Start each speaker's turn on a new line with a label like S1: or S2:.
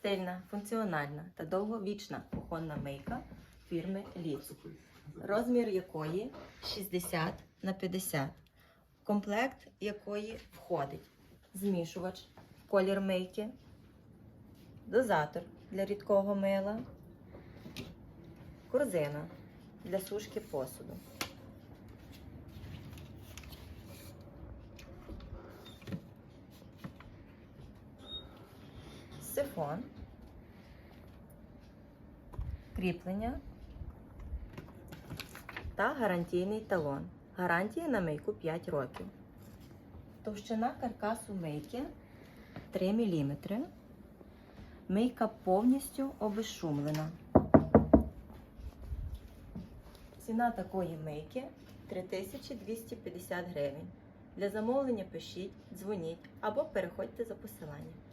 S1: Стильна, функціональна та довговічна кухонна мийка фірми Ліц, розмір якої 60 на 50, в комплект якої входить змішувач, колір мийки, дозатор для рідкого мила, корзина для сушки посуду. Сифон, кріплення та гарантійний талон. Гарантія на мийку 5 років. Товщина каркасу мийки 3 мм. Мийка повністю обезшумлена. Ціна такої мийки 3250 гривень. Для замовлення пишіть, дзвоніть або переходьте за посиланням.